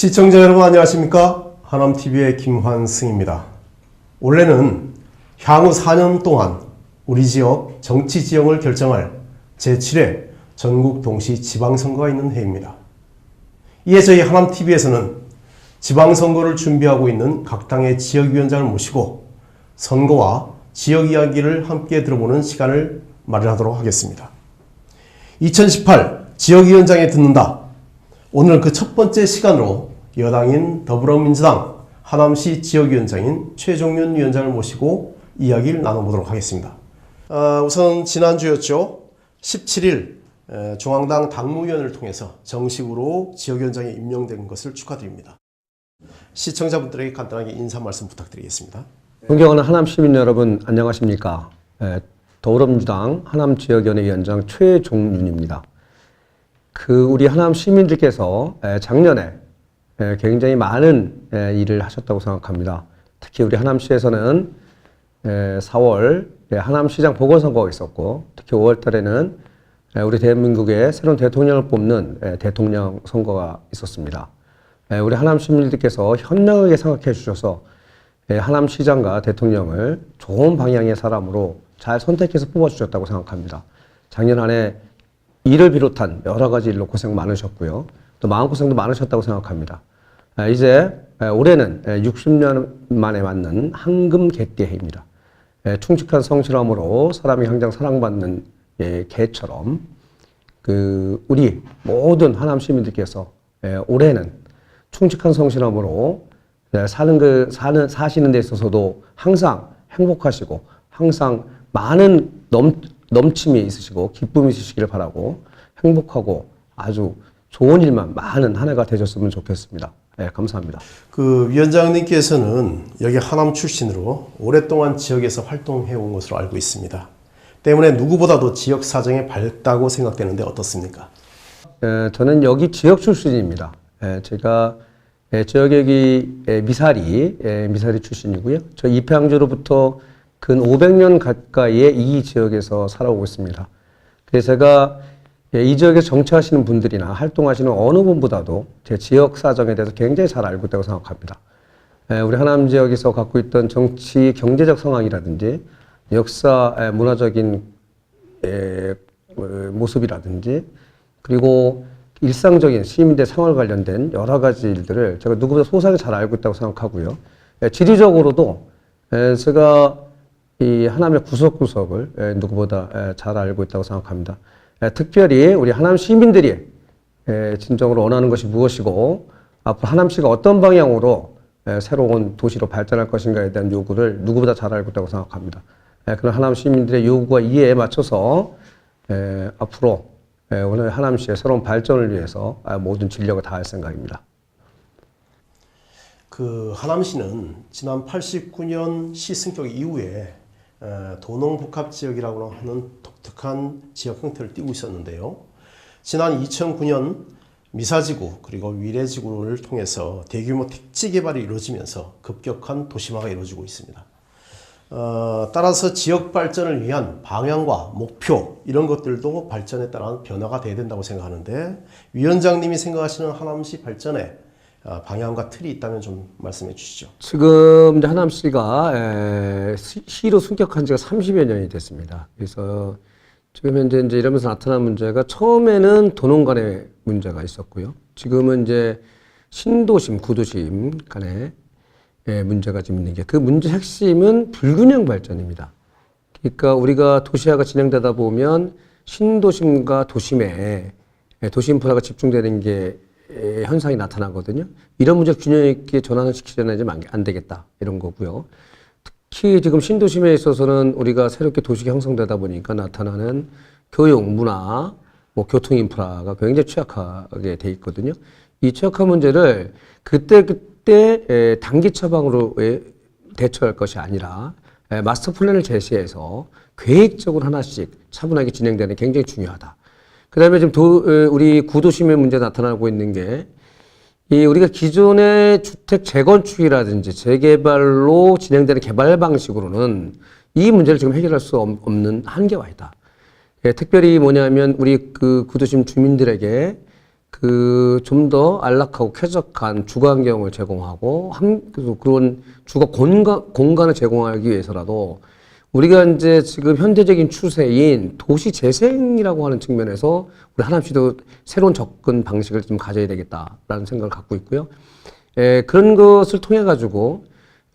시청자 여러분 안녕하십니까? 하남TV의 김환승입니다. 올해는 향후 4년 동안 우리 지역 정치 지형을 결정할 제7회 전국 동시 지방선거가 있는 해입니다. 이에 저희 하남TV에서는 지방선거를 준비하고 있는 각 당의 지역위원장을 모시고 선거와 지역 이야기를 함께 들어보는 시간을 마련하도록 하겠습니다. 2018 지역위원장에 듣는다. 오늘 그 첫 번째 시간으로 여당인 더불어민주당 하남시 지역위원장인 최종윤 위원장을 모시고 이야기를 나눠보도록 하겠습니다. 아, 우선 지난주였죠. 17일 에, 중앙당 당무위원을 통해서 정식으로 지역위원장에 임명된 것을 축하드립니다. 시청자분들에게 간단하게 인사 말씀 부탁드리겠습니다. 존경하는 하남 시민 여러분 안녕하십니까? 에, 더불어민주당 하남 지역위원회 위원장 최종윤입니다. 그 우리 하남 시민들께서 에, 작년에 에, 굉장히 많은 에, 일을 하셨다고 생각합니다. 특히 우리 하남시에서는 에, 4월 에, 하남시장 보궐선거가 있었고 특히 5월 달에는 에, 우리 대한민국의 새로운 대통령을 뽑는 에, 대통령 선거가 있었습니다. 에, 우리 하남 시민들께서 현명하게 생각해 주셔서 예, 하남 시장과 대통령을 좋은 방향의 사람으로 잘 선택해서 뽑아주셨다고 생각합니다. 작년 한 해 일을 비롯한 여러 가지 일로 고생 많으셨고요. 또 마음고생도 많으셨다고 생각합니다. 아, 이제 에, 올해는 60년 만에 맞는 황금 개띠해입니다. 에, 충직한 성실함으로 사람이 항상 사랑받는 예, 개처럼 그 우리 모든 하남 시민들께서 에, 올해는 충직한 성실함으로 네, 사는 그 사는 사시는 데 있어서도 항상 행복하시고 항상 많은 넘 넘침이 있으시고 기쁨이 있으시기를 바라고 행복하고 아주 좋은 일만 많은 한 해가 되셨으면 좋겠습니다. 네, 감사합니다. 그 위원장님께서는 여기 하남 출신으로 오랫동안 지역에서 활동해 온 것으로 알고 있습니다. 때문에 누구보다도 지역 사정에 밝다고 생각되는데 어떻습니까? 에, 저는 여기 지역 출신입니다. 에, 제가 에, 지역 여기 에, 미사리 에, 미사리 출신이고요. 저 입양주로부터 근 500년 가까이의 이 지역에서 살아오고 있습니다. 그래서 제가 예, 이 지역에 정치하시는 분들이나 활동하시는 어느 분보다도 제 지역 사정에 대해서 굉장히 잘 알고 있다고 생각합니다. 에, 우리 하남 지역에서 갖고 있던 정치 경제적 상황이라든지 역사 에, 문화적인 에, 어, 모습이라든지 그리고 일상적인 시민들 생활 관련된 여러 가지 일들을 제가 누구보다 소상히 잘 알고 있다고 생각하고요. 에, 지리적으로도 에, 제가 이 하남의 구석구석을 에, 누구보다 에, 잘 알고 있다고 생각합니다. 에, 특별히 우리 하남 시민들이 에, 진정으로 원하는 것이 무엇이고 앞으로 하남시가 어떤 방향으로 에, 새로운 도시로 발전할 것인가에 대한 요구를 누구보다 잘 알고 있다고 생각합니다. 에, 그런 하남 시민들의 요구와 이해에 맞춰서 에, 앞으로 에, 오늘 하남시의 새로운 발전을 위해서 아, 모든 진력을 다할 생각입니다. 그 하남시는 지난 89년 시 승격 이후에 에, 도농복합 지역이라고 하는 독특한 지역 형태를 띠고 있었는데요. 지난 2009년 미사지구 그리고 위례지구를 통해서 대규모 택지 개발이 이루어지면서 급격한 도시화가 이루어지고 있습니다. 어, 따라서 지역 발전을 위한 방향과 목표 이런 것들도 발전에 따른 변화가 돼야 된다고 생각하는데 위원장님이 생각하시는 하남시 발전에 어, 방향과 틀이 있다면 좀 말씀해 주시죠. 지금 이제 하남시가 에, 시- 시로 승격한 지가 30여 년이 됐습니다. 그래서 지금 현재 이제 이러면서 나타난 문제가 처음에는 도농 간의 문제가 있었고요. 지금은 이제 신도심, 구도심 간의 예, 문제가 지금 있는 게 그 문제 핵심은 불균형 발전입니다. 그러니까 우리가 도시화가 진행되다 보면 신도심과 도심에 예, 도시 인프라가 집중되는 게 예, 현상이 나타나거든요. 이런 문제 균형 있게 전환을 시키려면 이제 안- 안 되겠다 이런 거고요. 특히 지금 신도심에 있어서는 우리가 새롭게 도시가 형성되다 보니까 나타나는 교육, 문화, 뭐 교통 인프라가 굉장히 취약하게 돼 있거든요. 이 취약한 문제를 그때 그때 에, 단기 처방으로 에, 대처할 것이 아니라 에, 마스터 플랜을 제시해서 계획적으로 하나씩 차분하게 진행되는 게 굉장히 중요하다. 그 다음에 지금 도, 에, 우리 구도심의 문제 나타나고 있는 게 이 우리가 기존의 주택 재건축이라든지 재개발로 진행되는 개발 방식으로는 이 문제를 지금 해결할 수 없- 없는 한계가 있다. 예, 특별히 뭐냐면 우리 그 구도심 주민들에게 그 좀 더 안락하고 쾌적한 주거 환경을 제공하고 한 그런 주거 공간 공간을 제공하기 위해서라도 우리가 이제 지금 현대적인 추세인 도시 재생이라고 하는 측면에서 우리 하남시도 새로운 접근 방식을 좀 가져야 되겠다라는 생각을 갖고 있고요. 에, 그런 것을 통해 가지고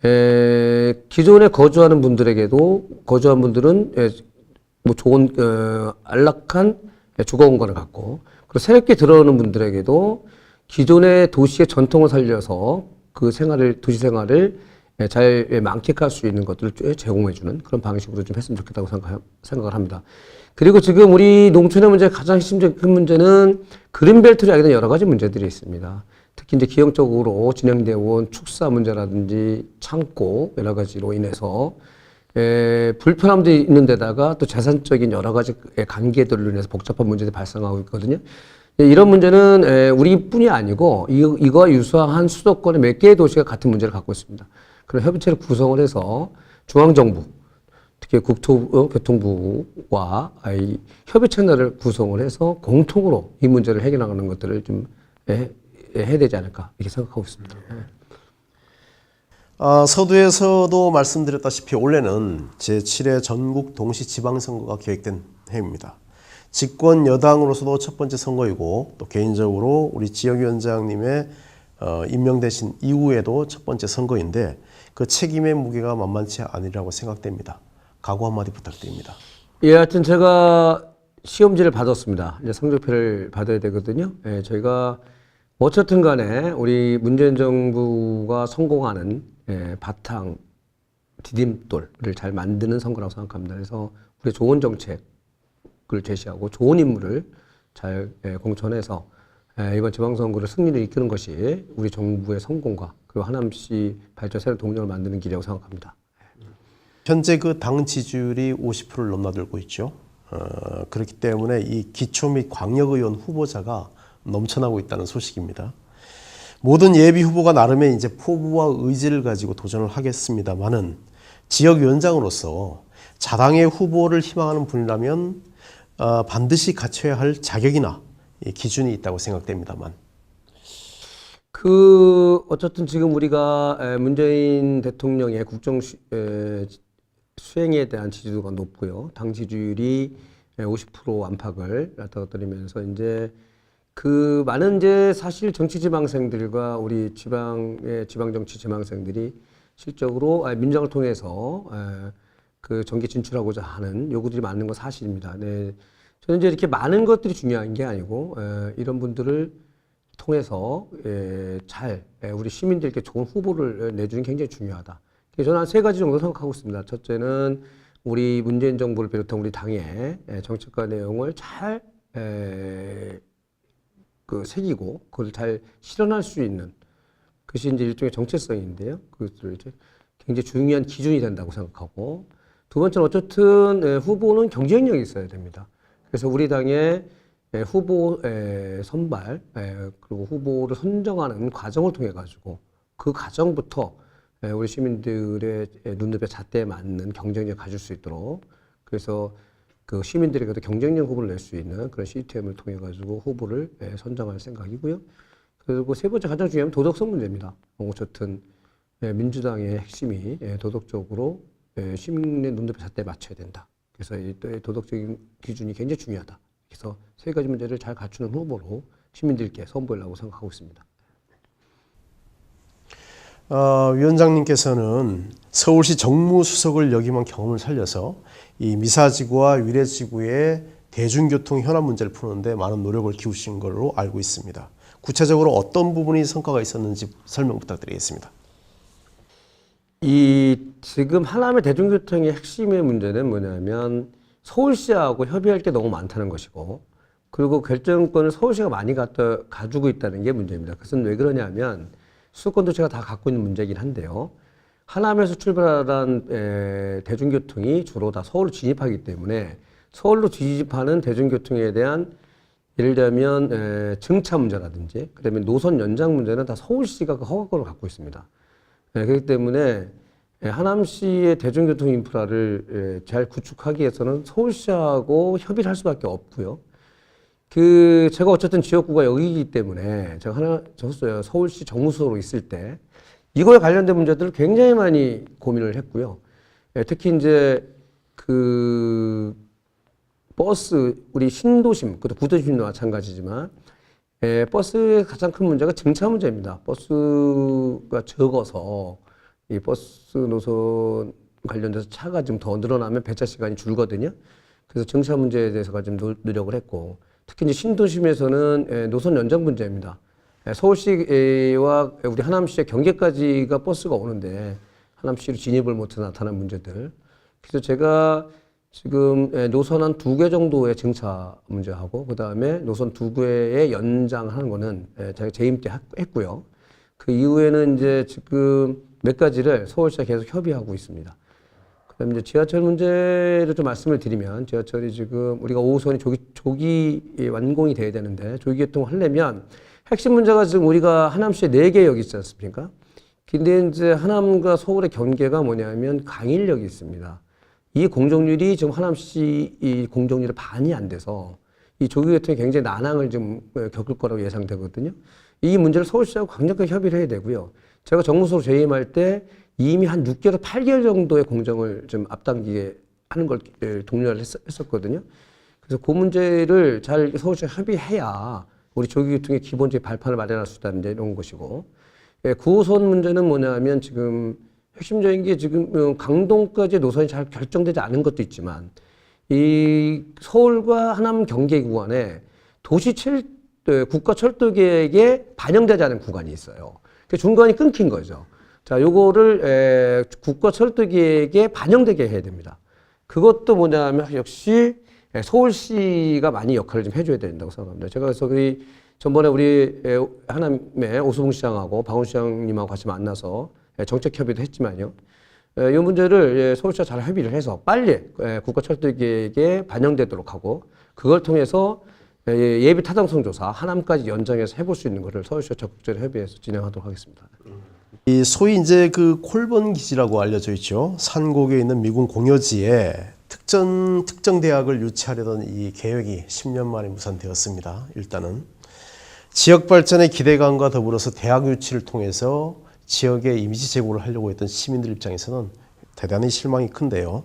에, 기존에 거주하는 분들에게도 거주한 분들은 에, 뭐 좋은 어, 안락한 주거 공간을 갖고 그리고 새롭게 들어오는 분들에게도 기존의 도시의 전통을 살려서 그 생활을 도시 생활을 예, 잘 예, 만끽할 수 있는 것들을 쭉 제공해주는 그런 방식으로 좀 했으면 좋겠다고 생각, 생각을 합니다. 그리고 지금 우리 농촌의 문제 가장 핵심적인 큰 문제는 그린벨트를 하게 된 여러 가지 문제들이 있습니다. 특히 이제 기형적으로 진행되어 온 축사 문제라든지 창고 여러 가지로 인해서 에, 불편함도 있는 데다가 또 재산적인 여러 가지 관계들로 인해서 복잡한 문제들이 발생하고 있거든요. 예, 이런 문제는 에, 우리뿐이 아니고 이, 이거와 유사한 수도권의 몇 개의 도시가 같은 문제를 갖고 있습니다. 그런 협의체를 구성을 해서 중앙정부, 특히 국토교통부와 이 협의 채널을 구성을 해서 공통으로 이 문제를 해결하는 것들을 좀 해, 해야 되지 않을까 이렇게 생각하고 있습니다. 예. 아, 서두에서도 말씀드렸다시피 올해는 제7회 전국 동시 지방선거가 계획된 해입니다. 집권 여당으로서도 첫 번째 선거이고 또 개인적으로 우리 지역위원장님의 어, 임명되신 이후에도 첫 번째 선거인데 그 책임의 무게가 만만치 않으리라고 생각됩니다. 각오 한마디 부탁드립니다. 예, 하여튼 제가 시험지를 받았습니다. 이제 성적표를 받아야 되거든요. 예, 저희가 어쨌든 간에 우리 문재인 정부가 성공하는 예, 바탕 디딤돌을 잘 만드는 선거라고 생각합니다. 그래서 우리 좋은 정책을 제시하고 좋은 인물을 잘 예, 공천해서 예, 이번 지방선거를 승리를 이끄는 것이 우리 정부의 성공과 그리고 하남시 발전 새로운 동력을 만드는 길이라고 생각합니다. 현재 그 당 지지율이 50%를 넘나들고 있죠. 어, 그렇기 때문에 이 기초 및 광역의원 후보자가 넘쳐나고 있다는 소식입니다. 모든 예비 후보가 나름의 이제 포부와 의지를 가지고 도전을 하겠습니다만은 지역위원장으로서 자당의 후보를 희망하는 분이라면 어, 반드시 갖춰야 할 자격이나 이 기준이 있다고 생각됩니다만 그 어쨌든 지금 우리가 에, 문재인 대통령의 국정 수, 에, 수행에 대한 지지도가 높고요. 당 지지율이 50% 안팎을 나타나면서 이제 그 많은 이제 사실 정치 지망생들과 우리 지방의 지방 정치 지망생들이 실적으로 아, 민정을 통해서 에, 그 정계 진출하고자 하는 요구들이 많은 건 사실입니다. 네. 저는 이제 이렇게 많은 것들이 중요한 게 아니고 에, 이런 분들을 통해서 에, 잘 에, 우리 시민들께 좋은 후보를 내주는 게 굉장히 중요하다. 저는 한 세 가지 정도 생각하고 있습니다. 첫째는 우리 문재인 정부를 비롯한 우리 당의 에, 정책과 내용을 잘 에, 그 새기고 그걸 잘 실현할 수 있는 그것이 이제 일종의 정체성인데요. 그것을 이제 굉장히 중요한 기준이 된다고 생각하고 두 번째는 어쨌든 에, 후보는 경쟁력이 있어야 됩니다. 그래서 우리 당의 에, 후보 에, 선발 에, 그리고 후보를 선정하는 과정을 통해 가지고 그 과정부터 에, 우리 시민들의 에, 눈높이 잣대에 맞는 경쟁력 가질 수 있도록 그래서 그 시민들에게도 경쟁력 후보를 낼 수 있는 그런 시스템을 통해 가지고 후보를 에, 선정할 생각이고요. 그리고 세 번째 가장 중요한 도덕성 문제입니다. 어쨌든 예, 민주당의 핵심이 예, 도덕적으로 예, 시민의 눈높이 잣대에 맞춰야 된다. 그래서 이 또- 이 도덕적인 기준이 굉장히 중요하다. 그래서 세 가지 문제를 잘 갖추는 후보로 시민들께 선보이려고 생각하고 있습니다. 어, 위원장님께서는 서울시 정무수석을 역임한 경험을 살려서 이 미사지구와 위례지구의 대중교통 현안 문제를 푸는데 많은 노력을 기울이신 걸로 알고 있습니다. 구체적으로 어떤 부분이 성과가 있었는지 설명 부탁드리겠습니다. 이 지금 하남의 대중교통의 핵심의 문제는 뭐냐면 서울시하고 협의할 게 너무 많다는 것이고 그리고 결정권을 서울시가 많이 갖다 가지고 있다는 게 문제입니다. 그것은 왜 그러냐면 수도권 도시가 다 갖고 있는 문제긴 한데요. 하남에서 출발한 에, 대중교통이 주로 다 서울로 진입하기 때문에 서울로 진입하는 대중교통에 대한 예를 들면 에, 증차 문제라든지 그다음에 노선 연장 문제는 다 서울시가 그 허가권을 갖고 있습니다. 네, 그렇기 때문에 예, 하남시의 대중교통 인프라를 예, 잘 구축하기 위해서는 서울시하고 협의를 할 수밖에 없고요. 그 제가 어쨌든 지역구가 여기이기 때문에 제가 하나 적었어요. 서울시 정무수로 있을 때 이거에 관련된 문제들을 굉장히 많이 고민을 했고요. 예, 특히 이제 그 버스 우리 신도심 그것도 구도심도 마찬가지지만 예, 버스의 가장 큰 문제가 증차 문제입니다. 버스가 적어서 이 버스 노선 관련돼서 차가 좀더 늘어나면 배차 시간이 줄거든요. 그래서 증차 문제에 대해서가 좀 노- 노력을 했고 특히 이제 신도심에서는 예, 노선 연장 문제입니다. 예, 서울시와 우리 하남시의 경계까지가 버스가 오는데 하남시로 진입을 못해 나타난 문제들. 그래서 제가 지금 예, 노선 한 두 개 정도의 증차 문제하고 그 다음에 노선 두 개의 연장하는 거는 예, 제가 재임 때 하- 했고요. 그 이후에는 이제 지금 몇 가지를 서울시와 계속 협의하고 있습니다. 그다음에 이제 지하철 문제를 좀 말씀을 드리면 지하철이 지금 우리가 5호선이 조기, 조기 완공이 돼야 되는데 조기 개통을 하려면 핵심 문제가 지금 우리가 하남시에 네 개 역이 있지 않습니까? 근데 이제 하남과 서울의 경계가 뭐냐면 강일역이 있습니다. 이 공정률이 지금 하남시 이 공정률의 반이 안 돼서 이 조기 개통이 굉장히 난항을 좀 어, 겪을 거라고 예상되거든요. 이 문제를 서울시하고 강력하게 협의를 해야 되고요. 제가 정무소로 재임할 때 이미 한 6개월, 8개월 정도의 공정을 좀 앞당기게 하는 걸 예, 독려를 했, 었 거든요 그래서 그 문제를 잘 서울시와 협의해야 우리 조기교통의 기본적인 발판을 마련할 수 있다는 데 이런 것이고 예, 9호선 문제는 뭐냐면 지금 핵심적인 게 지금 어, 강동까지 노선이 잘 결정되지 않은 것도 있지만 이 서울과 하남 경계 구간에 도시 철 어, 국가 철도 계획에 반영되지 않은 구간이 있어요. 그 중간이 끊긴 거죠. 자, 요거를 에, 국가 철도 계획에 반영되게 해야 됩니다. 그것도 뭐냐면 역시 에, 서울시가 많이 역할을 좀 해줘야 된다고 생각합니다. 제가 그래서 그 전번에 우리 에, 하남의 오수봉 시장하고 박원 시장님하고 같이 만나서 에, 정책 협의도 했지만요. 에, 이 문제를 예, 서울시와 잘 협의를 해서 빨리 에, 국가 철도 계획에 반영되도록 하고 그걸 통해서 예, 예비 타당성 조사 하남까지 연장해서 해볼 수 있는 것을 서울시와 적극적으로 협의해서 진행하도록 하겠습니다. 이 소위 이제 그 콜본 기지라고 알려져 있죠. 산곡에 있는 미군 공여지에 특전 특정 대학을 유치하려던 이 계획이 10년 만에 무산되었습니다. 일단은 지역 발전의 기대감과 더불어서 대학 유치를 통해서 지역의 이미지 제고를 하려고 했던 시민들 입장에서는 대단히 실망이 큰데요.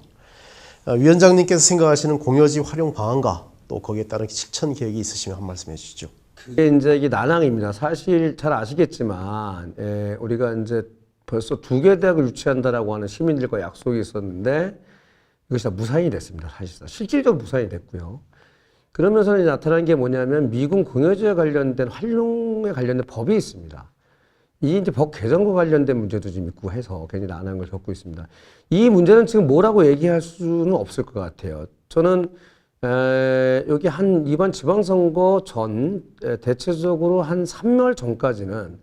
어, 위원장님께서 생각하시는 공여지 활용 방안과 또 거기에 따른 실천 계획이 있으시면 한 말씀 해주시죠. 그게 이제 이게 난항입니다. 사실 잘 아시겠지만 예, 우리가 이제 벌써 두 개 대학을 유치한다라고 하는 시민들과 약속이 있었는데 이것이 다 무산이 됐습니다. 사실상 실질적으로 무산이 됐고요. 그러면서 나타난 게 뭐냐면 미군 공여지에 관련된 활용에 관련된 법이 있습니다. 이 이제 법 개정과 관련된 문제도 지금 있고 해서 굉장히 난항을 걸 겪고 있습니다. 이 문제는 지금 뭐라고 얘기할 수는 없을 것 같아요. 저는 에, 여기 한 이번 지방선거 전 에, 대체적으로 한 3월 전까지는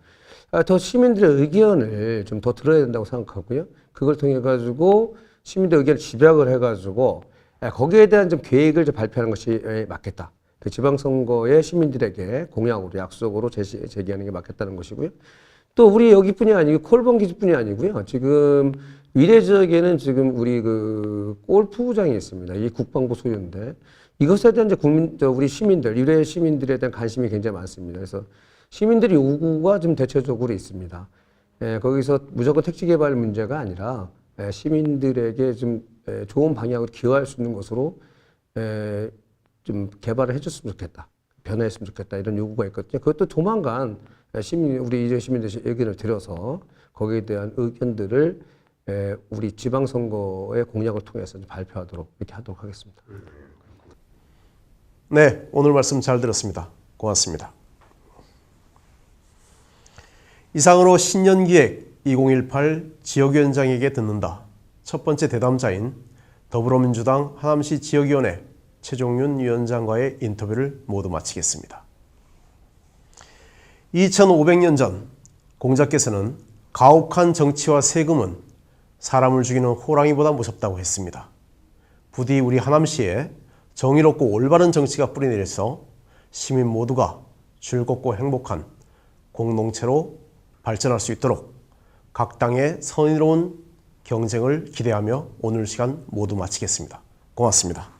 아, 더 시민들의 의견을 좀 더 들어야 된다고 생각하고요. 그걸 통해 가지고 시민들 의견을 집약을 해 가지고 에, 거기에 대한 좀 계획을 좀 발표하는 것이 에, 맞겠다. 그 지방선거에 시민들에게 공약으로 약속으로 제시, 제기하는 게 맞겠다는 것이고요. 또 우리 여기뿐이 아니고 콜본 기지뿐이 아니고요. 지금 위례 지역에는 지금 우리 그 골프장이 있습니다. 이 국방부 소유인데 이것에 대한 이제 국민, 저 우리 시민들, 위례 시민들에 대한 관심이 굉장히 많습니다. 그래서 시민들의 요구가 좀 대체적으로 있습니다. 예, 거기서 무조건 택지 개발 문제가 아니라 예, 시민들에게 좀 예, 좋은 방향으로 기여할 수 있는 것으로 예, 좀 개발을 해줬으면 좋겠다. 변화했으면 좋겠다. 이런 요구가 있거든요. 그것도 조만간 시민, 우리 이재 시민들 의견을 들어서 거기에 대한 의견들을 에, 우리 지방선거의 공약을 통해서 발표하도록 이렇게 하도록 하겠습니다. 네, 오늘 말씀 잘 들었습니다. 고맙습니다. 이상으로 신년기획 2018 지역위원장에게 듣는다. 첫 번째 대담자인 더불어민주당 하남시 지역위원회 최종윤 위원장과의 인터뷰를 모두 마치겠습니다. 2500년 전 공자께서는 가혹한 정치와 세금은 사람을 죽이는 호랑이보다 무섭다고 했습니다. 부디 우리 하남시에 정의롭고 올바른 정치가 뿌리내려서 시민 모두가 즐겁고 행복한 공동체로 발전할 수 있도록 각 당의 선의로운 경쟁을 기대하며 오늘 시간 모두 마치겠습니다. 고맙습니다.